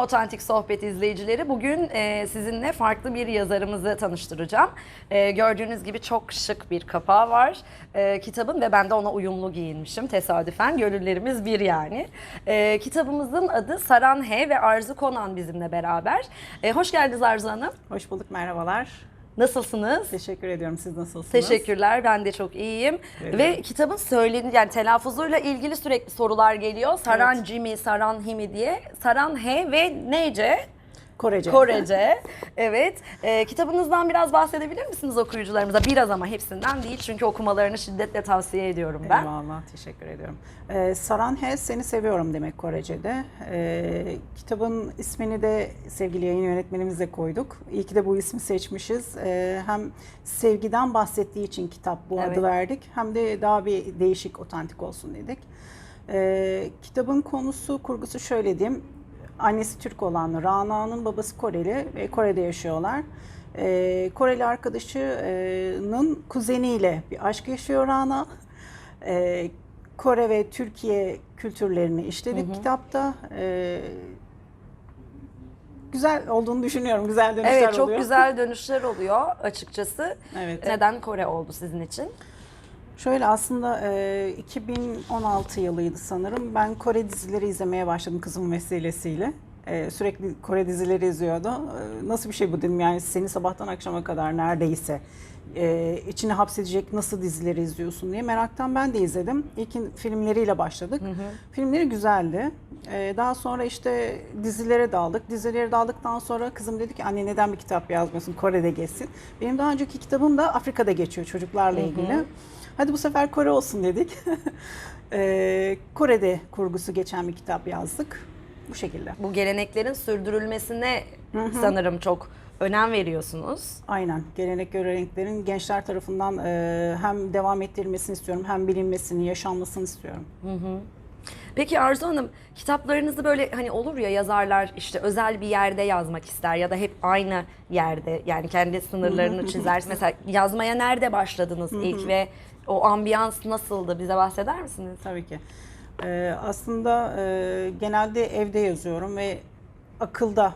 Otantik Sohbet izleyicileri. Bugün e, sizinle farklı bir yazarımızı tanıştıracağım. E, gördüğünüz gibi çok şık bir kapağı var e, kitabın ve ben de ona uyumlu giyinmişim tesadüfen. Gönüllerimiz bir yani. E, kitabımızın adı Saran He ve Arzu Konan bizimle beraber. E, hoş geldiniz Arzu Hanım. Hoş bulduk, merhabalar. Nasılsınız? Teşekkür ediyorum. Siz nasılsınız? Teşekkürler. Ben de çok iyiyim. Evet. Ve kitabın söyleni yani telaffuzuyla ilgili sürekli sorular geliyor. Saran Evet. Jimmy, Saran Himi diye. Saran He ve neyce? Korece. Korece. Evet. Ee, kitabınızdan biraz bahsedebilir misiniz okuyucularımıza? Biraz ama hepsinden değil. Çünkü okumalarını şiddetle tavsiye ediyorum ben. Eyvallah, teşekkür ediyorum. Ee, Saran He, seni seviyorum demek Korece'de. Ee, kitabın ismini de sevgili yayın yönetmenimize koyduk. İyi ki de bu ismi seçmişiz. Ee, hem sevgiden bahsettiği için kitap bu Evet. adı verdik. Hem de daha bir değişik, otantik olsun dedik. Ee, kitabın konusu, kurgusu şöyle diyeyim. Annesi Türk olan Rana'nın babası Koreli ve Kore'de yaşıyorlar. Ee, Koreli arkadaşının kuzeniyle bir aşk yaşıyor Rana. Ee, Kore ve Türkiye kültürlerini işledik kitapta. Ee, güzel olduğunu düşünüyorum. Güzel dönüşler Evet çok oluyor. güzel dönüşler oluyor açıkçası. Evet. Neden Kore oldu sizin için? Şöyle aslında e, 2016 yılıydı sanırım. Ben Kore dizileri izlemeye başladım kızım vesilesiyle. E, sürekli Kore dizileri izliyordu. E, nasıl bir şey bu dedim yani seni sabahtan akşama kadar neredeyse e, içine hapsedecek nasıl dizileri izliyorsun diye meraktan ben de izledim. İlk filmleriyle başladık. Filmleri güzeldi. E, daha sonra işte dizilere daldık. Dizilere daldıktan sonra kızım dedi ki anne neden bir kitap yazmıyorsun Kore'de geçsin. Benim daha önceki kitabım da Afrika'da geçiyor çocuklarla ilgili. Hadi bu sefer Kore olsun dedik. Ee, Kore'de kurgusu geçen bir kitap yazdık. Bu şekilde. Bu geleneklerin sürdürülmesine sanırım çok önem veriyorsunuz. Aynen. Gelenek göreneklerin gençler tarafından e, hem devam ettirilmesini istiyorum hem bilinmesini, yaşanmasını istiyorum. Peki Arzu Hanım, kitaplarınızı böyle hani olur ya yazarlar işte özel bir yerde yazmak ister ya da hep aynı yerde yani kendi sınırlarını çizer. Mesela yazmaya nerede başladınız ilk ve o ambiyans nasıldı bize bahseder misiniz? Tabii ki. Ee, aslında e, genelde evde yazıyorum ve akılda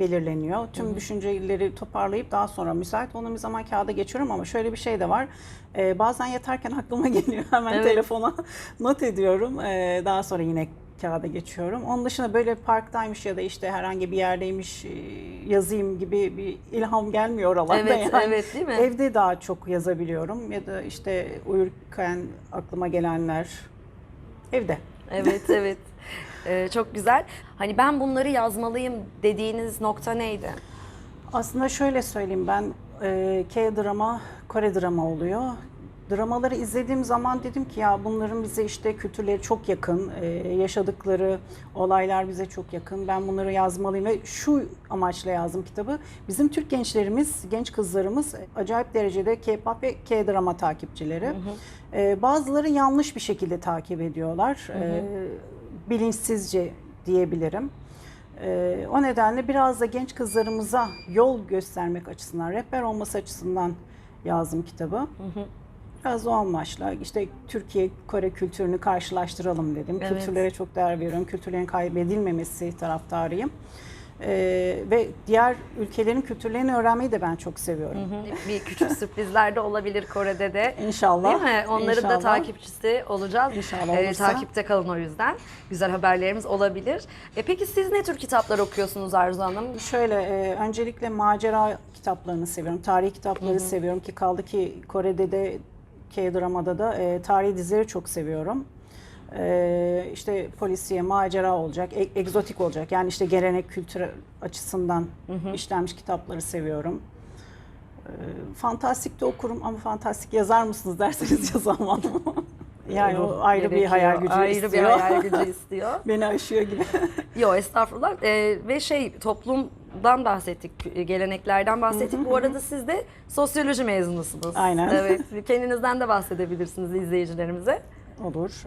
belirleniyor. Tüm düşünceleri toparlayıp daha sonra müsait olduğum bir zaman kağıda geçiyorum ama şöyle bir şey de var. Ee, bazen yatarken aklıma geliyor hemen Evet. telefona not ediyorum. Ee, daha sonra yine kağıda geçiyorum. Onun dışında böyle parktaymış ya da işte herhangi bir yerdeymiş e, yazayım gibi bir ilham gelmiyor oralarda. Evet, yani. evet, değil mi? Evde daha çok yazabiliyorum ya da işte uyurken aklıma gelenler evde. Evet evet. Ee, çok güzel. Hani ben bunları yazmalıyım dediğiniz nokta neydi? Aslında şöyle söyleyeyim ben e, K-drama, Kore drama oluyor. Dramaları izlediğim zaman dedim ki ya bunların bize işte kültürleri çok yakın, e, yaşadıkları olaylar bize çok yakın. Ben bunları yazmalıyım ve şu amaçla yazdım kitabı. Bizim Türk gençlerimiz, genç kızlarımız acayip derecede K-pop ve K-drama takipçileri. E, bazıları yanlış bir şekilde takip ediyorlar. E, bilinçsizce diyebilirim. Ee, o nedenle biraz da genç kızlarımıza yol göstermek açısından, rehber olması açısından yazdım kitabı. Biraz o amaçla işte Türkiye Kore kültürünü karşılaştıralım dedim. Evet. Kültürlere çok değer veriyorum. Kültürlerin kaybedilmemesi taraftarıyım. Ee, ve diğer ülkelerin kültürlerini öğrenmeyi de ben çok seviyorum. Bir küçük sürprizler de olabilir Kore'de de. İnşallah. Değil mi? Onların da İnşallah. takipçisi olacağız. İnşallah Ee, takipte kalın o yüzden. Güzel haberlerimiz olabilir. E, peki siz ne tür kitaplar okuyorsunuz Arzu Hanım? Şöyle e, öncelikle macera kitaplarını seviyorum. Tarihi kitapları seviyorum ki kaldı ki Kore'de de K-dramada da e, tarihi dizileri çok seviyorum. E, işte polisiye, macera olacak, e- egzotik olacak. Yani işte gelenek kültür açısından işlenmiş kitapları seviyorum. E, fantastik de okurum ama fantastik yazar mısınız derseniz yazamam. yani o ayrı bir hayal gücü ayrı istiyor. bir hayal gücü istiyor. Beni aşıyor gibi. Yok estağfurullah. Ee, ve şey toplumdan bahsettik, geleneklerden bahsettik. Bu arada siz de sosyoloji mezunusunuz. Aynen. Evet. Kendinizden de bahsedebilirsiniz izleyicilerimize. Olur.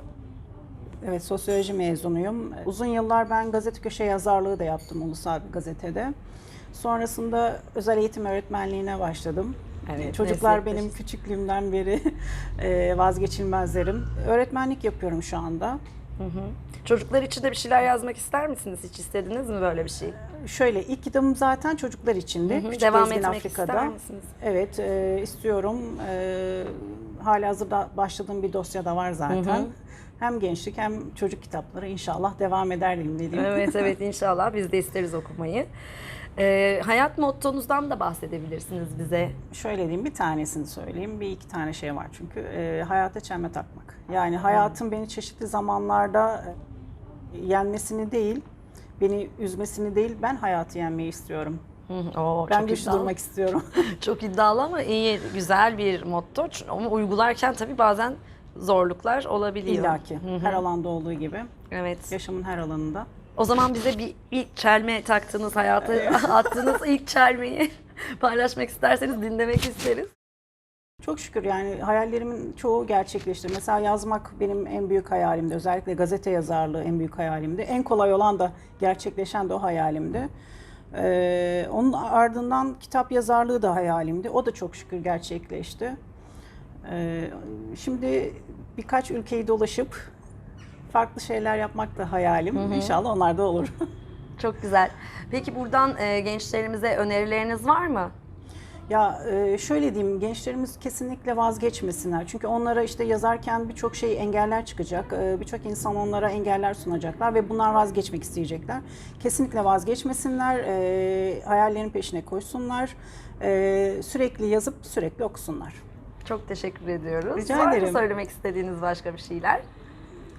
Evet, sosyoloji mezunuyum. Uzun yıllar ben gazete köşe yazarlığı da yaptım ulusal bir gazetede. Sonrasında özel eğitim öğretmenliğine başladım. Evet, Çocuklar meslektaş. benim küçüklüğümden beri e, vazgeçilmezlerim. Öğretmenlik yapıyorum şu anda. Çocuklar için de bir şeyler yazmak ister misiniz? Hiç istediniz mi böyle bir şey? Şöyle ilk kitabım zaten çocuklar içindi. Küçük Devam Gezgin etmek Afrika'da. ister misiniz? Evet e, istiyorum. E, hala hazırda başladığım bir dosya da var zaten. Hem gençlik hem çocuk kitapları inşallah devam eder dediğim. Evet evet inşallah biz de isteriz okumayı. Ee, hayat mottonuzdan da bahsedebilirsiniz bize. Şöyle diyeyim bir tanesini söyleyeyim. Bir iki tane şey var çünkü. E, hayata çelme takmak. Yani hayatın beni çeşitli zamanlarda e, yenmesini değil, beni üzmesini değil, ben hayatı yenmeyi istiyorum. Hı hı, Oo, Ben güçlü iddialı. durmak istiyorum. Çok iddialı ama iyi, güzel bir motto. Ama uygularken tabii bazen zorluklar olabiliyor. İlla ki. Her alanda olduğu gibi. Evet. Yaşamın her alanında. O zaman bize bir ilk çelme taktığınız, hayatı attığınız ilk çelmeyi paylaşmak isterseniz dinlemek isteriz. Çok şükür yani hayallerimin çoğu gerçekleşti. Mesela yazmak benim en büyük hayalimdi. Özellikle gazete yazarlığı en büyük hayalimdi. En kolay olan da gerçekleşen de o hayalimdi. Ee, onun ardından kitap yazarlığı da hayalimdi. O da çok şükür gerçekleşti. Ee, şimdi birkaç ülkeyi dolaşıp farklı şeyler yapmak da hayalim. İnşallah onlar da olur. Çok güzel. Peki buradan e, gençlerimize önerileriniz var mı? Ya e, şöyle diyeyim, gençlerimiz kesinlikle vazgeçmesinler. Çünkü onlara işte yazarken birçok şey engeller çıkacak. E, Birçok insan onlara engeller sunacaklar ve bunlar vazgeçmek isteyecekler. Kesinlikle vazgeçmesinler, e, hayallerin peşine koşsunlar. E, Sürekli yazıp sürekli okusunlar. Çok teşekkür ediyoruz. Rica Var mı ederim. söylemek istediğiniz başka bir şeyler?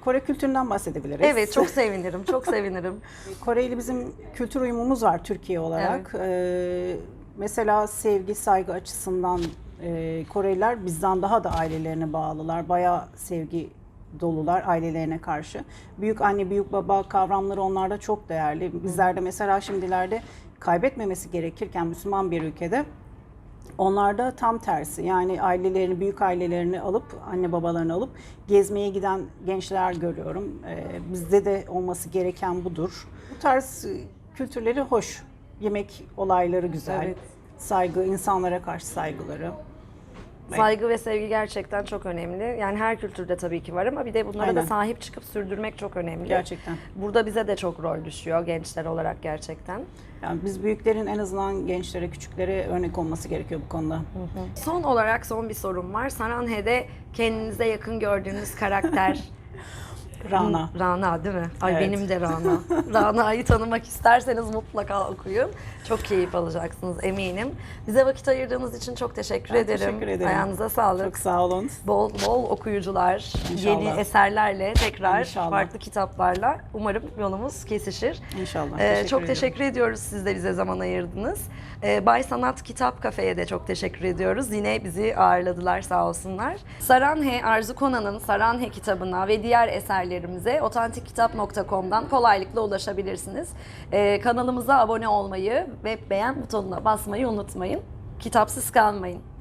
Kore kültüründen bahsedebiliriz. Evet, çok sevinirim, çok sevinirim. Kore ile bizim kültür uyumumuz var Türkiye olarak. Ee, mesela sevgi, saygı açısından e, Koreliler bizden daha da ailelerine bağlılar. Bayağı sevgi dolular ailelerine karşı. Büyük anne, büyük baba kavramları onlarda çok değerli. Bizlerde mesela şimdilerde kaybetmemesi gerekirken Müslüman bir ülkede Onlarda tam tersi yani ailelerini, büyük ailelerini alıp, anne babalarını alıp gezmeye giden gençler görüyorum. Ee, bizde de olması gereken budur. Bu tarz kültürleri hoş. Yemek olayları güzel. Evet. Saygı, insanlara karşı saygıları. Saygı ve sevgi gerçekten çok önemli. Yani her kültürde tabii ki var ama bir de bunlara da Aynen. sahip çıkıp sürdürmek çok önemli. Gerçekten. Burada bize de çok rol düşüyor gençler olarak gerçekten. Yani biz büyüklerin en azından gençlere, küçüklere örnek olması gerekiyor bu konuda. Son olarak son bir sorum var. Saranhe'de kendinize yakın gördüğünüz karakter Rana. Rana değil mi? Ay Evet. benim de Rana. Rana'yı tanımak isterseniz mutlaka okuyun. Çok keyif alacaksınız eminim. Bize vakit ayırdığınız için çok teşekkür Ben ederim. teşekkür ederim. Ayağınıza sağlık. Çok sağ olun. Bol bol okuyucular, İnşallah. yeni eserlerle tekrar İnşallah. farklı kitaplarla umarım yolumuz kesişir. İnşallah. Ee, Teşekkür çok ederim. teşekkür ediyoruz siz de bize zaman ayırdınız. Ee, Bay Sanat Kitap Kafe'ye de çok teşekkür ediyoruz. Yine bizi ağırladılar sağ olsunlar. Saranhe Arzu Konan'ın Saranhe kitabına ve diğer eserlerimize otantikkitap.com'dan kolaylıkla ulaşabilirsiniz. Ee, kanalımıza abone olmayı ve beğen butonuna basmayı unutmayın. Kitapsız kalmayın.